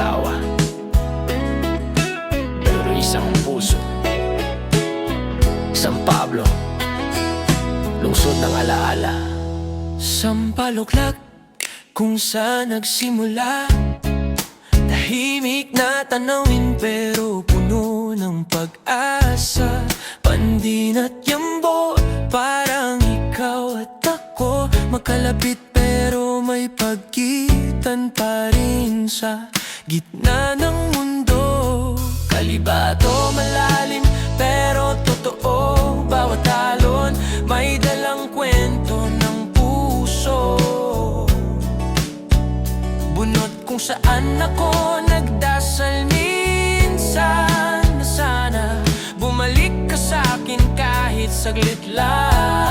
asawa Pero isang puso. San Pablo. Lungsod ng alaala. San paluklak Kung saan nagsimula. Tahimik na tanawin pero puno ng pag-asa. Pandin at yambo Parang ikaw at ako. Makalapit pero may pagkitan pa rin sa gitna ng mundo. Kalibado malalim pero totoo. Bawat talon may dalang kwento ng puso. Bunot kung saan ako nagdasal minsan. Na sana Bumalik ka sa akin kahit saglit lang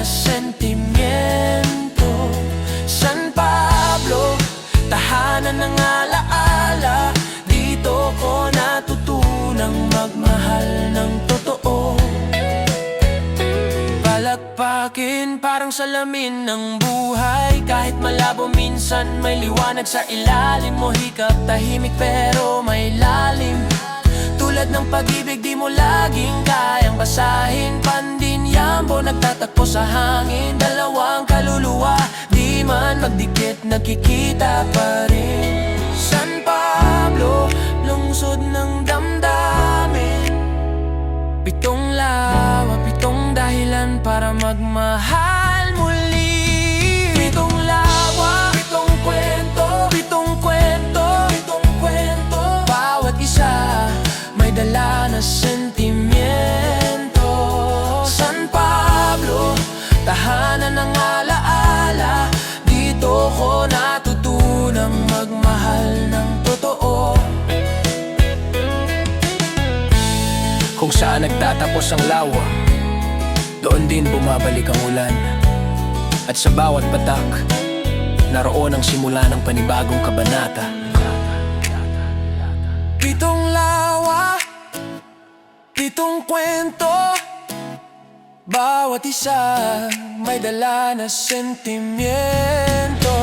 na sentimiento San Pablo, tahanan ng alaala. Dito ko natutunang magmahal ng totoo. Palakpakin parang salamin ng buhay. Kahit malabo minsan may liwanag sa ilalim mo. Hikap tahimik pero may lalim. Tulad ng pag-ibig di mo laging kayang basahin. Pandin nagtatakbo sa hangin Dalawang kaluluwa di man magdikit Nakikita pa rin. San Pablo, lungsod ng damdamin? Pitong lawa, pitong dahilan para magmahal nagtatapos ang lawa. Doon din bumabalik ang ulan. At sa bawat patak Naroon ang simula ng panibagong kabanata. Pitong lawa, pitong kwento Bawat isa may dala na sentimiento